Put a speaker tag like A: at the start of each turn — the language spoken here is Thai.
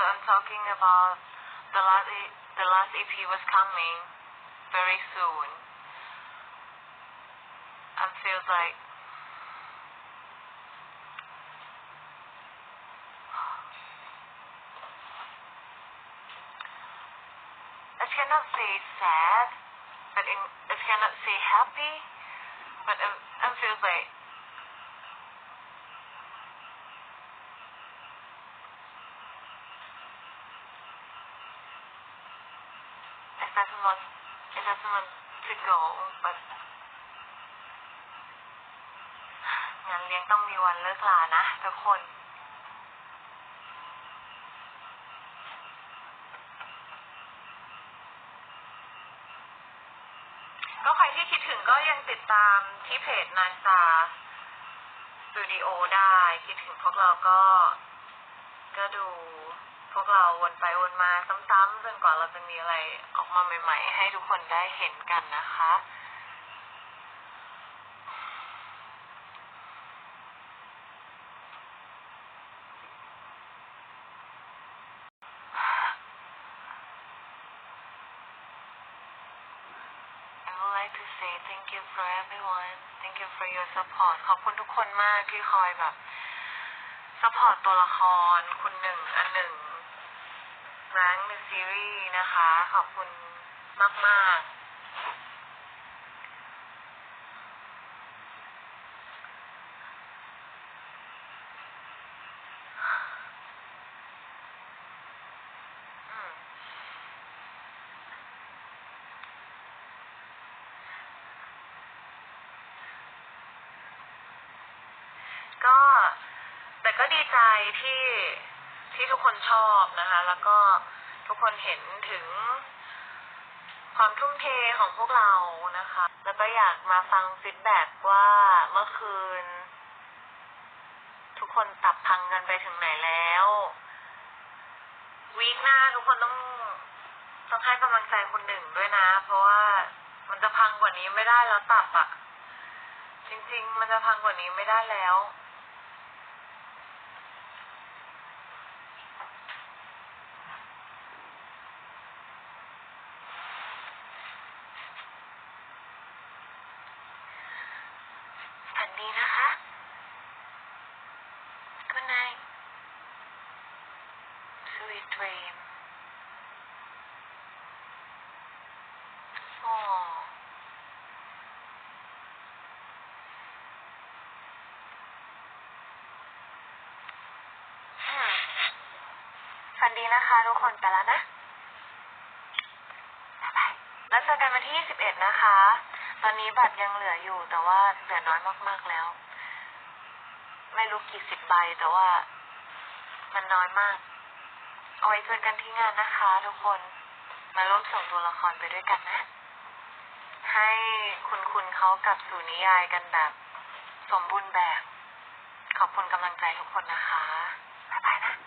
A: So I'm talking about the last the last EP was coming very soon. And feels like I cannot say sad, but in, I cannot say happy, but it feels like doesn't want it doesn't want to go, but งานเลี้ยงต้องมีวันเลิกลานะทุกคน ก็ใครที่คิดถึงก็ยังติดตามที่เพจนายซาสตูดิโอได้ คิดถึงพวกเราก็ ก็ดู พวกเราวนไปวนมาซ้ำๆจนกว่าเราจะมีอะไรออกมาใหม่ ๆ ให้ทุกคนได้เห็นกันนะคะ I would like to say thank you for everyone thank you for your support ขอบคุณทุกคนมากที่คอยแบบ support ตัวละครคุณหนึ่งอันหนึ่ง แรงในซีรีส์นะคะ ขอบคุณมากมากก็แต่ก็ดีใจที่ ที่ทุกคนชอบนะคะ แล้วก็ทุกคนเห็นถึงความทุ่มเทของพวกเรานะคะ แล้วก็อยากมาฟังฟีดแบ็กว่าเมื่อคืน ทุกคนตับพังกันไปถึงไหนแล้ววีคหน้าทุกคนต้องต้องให้กำลังใจคนหนึ่งด้วยนะ เพราะว่ามันจะพังกว่านี้ไม่ได้แล้วตับอะจริง ๆ มันจะพังกว่านี้ไม่ได้แล้ว ฝั นดีนะคะ Good night Sweet dream โอ้อืมฝันดีนะคะทุกคนไปแล้วนะ บ๊ายบาย แล้วเจอกันวันที่ 21 นะคะ ตอนนี้บัตรยังเหลืออยู่ แต่ว่าเหลือน้อยมากๆแล้ว ไม่รู้กี่สิบใบแต่ว่า มันน้อยมาก เอาไว้เจอกันที่งานนะคะ ทุกคนมาร่วมส่งตัวละครไปด้วยกันนะ ให้คุณคุณเขากลับสู่นิยายกันแบบ สมบูรณ์แบบ ขอบคุณกำลังใจทุกคนนะคะบ๊ายบายนะ